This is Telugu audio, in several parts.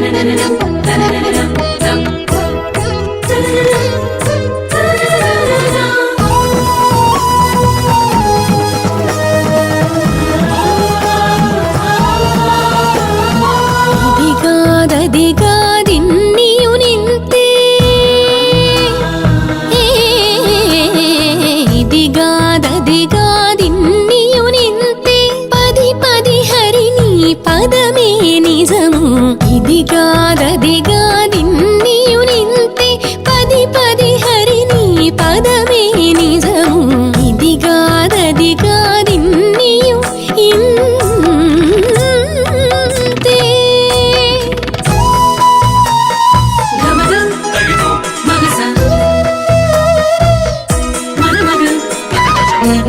na na na na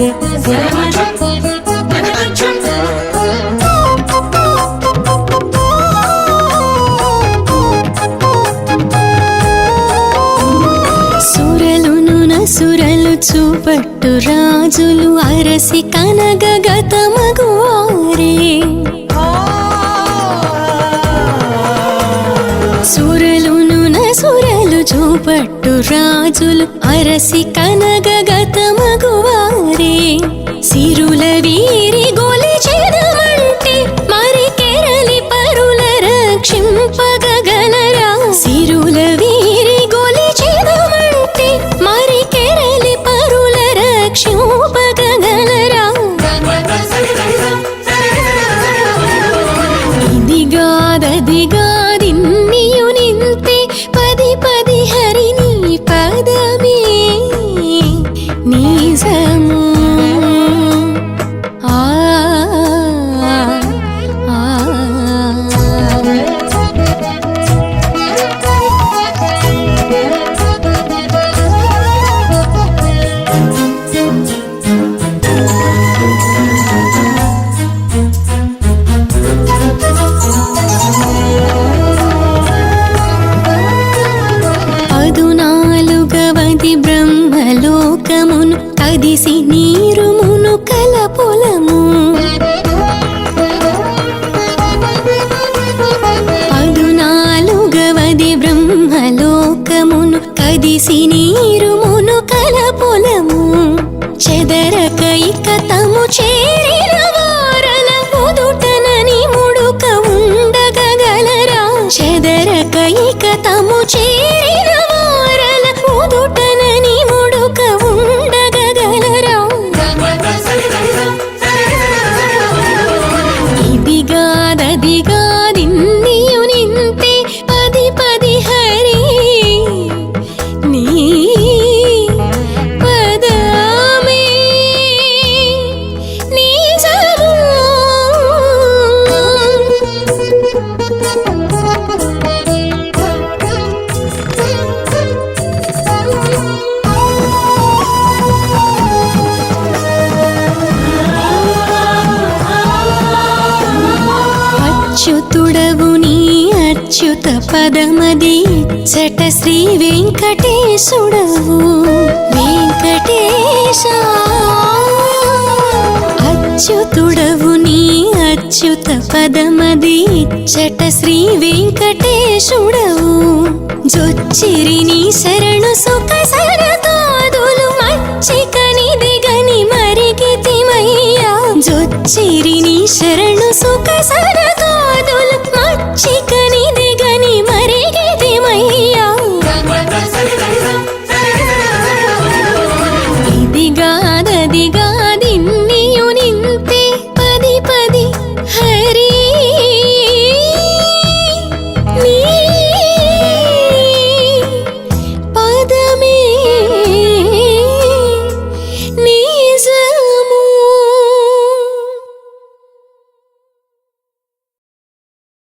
సరమగ చూపట్టు రాజులు అరసి కనగ గతమగువారే సురలును నసురలు చూపట్టు రాజులు అరసి కనగ గతమగువారే సిరుల వీరి గొలి చెదమంటే మరి కెరలి పరుల రక్షింపగలరా సిరుల వీరి గొలి చెదమంటే మరి కెరలి పరుల రక్షింపగలరా ఇదిగాదదిగాదిన్నియు నింతే పది పది హరిని పదమే. నీ ఆ నాలుగవది బ్రహ్మలోకమును కదిసి నీరుమును కలపొలము. పదునాలుగవది బ్రహ్మలోకమును కదిసి నీరుమును కలపొలము. చెదరకైక తము చేరిన వారల ఉదుటనని ముడుక ఉండగలరా చెదరకైక చేరి big అచ్యుతుడవు నీ అచ్యుత పదమది. చట శ్రీ వెంకటేశుడవు. వెంకటేశ అచ్యుతుడవు నీ అచ్యుత పదమది. చట శ్రీ వెంకటేశుడవు. జొచ్చిరి నీ శరణు సుఖ సరదాదులు మచ్చికని దిగని మరిగితిమయ్యా. జొచ్చిరి నీ శరణు సుఖ సర காட்சிகள்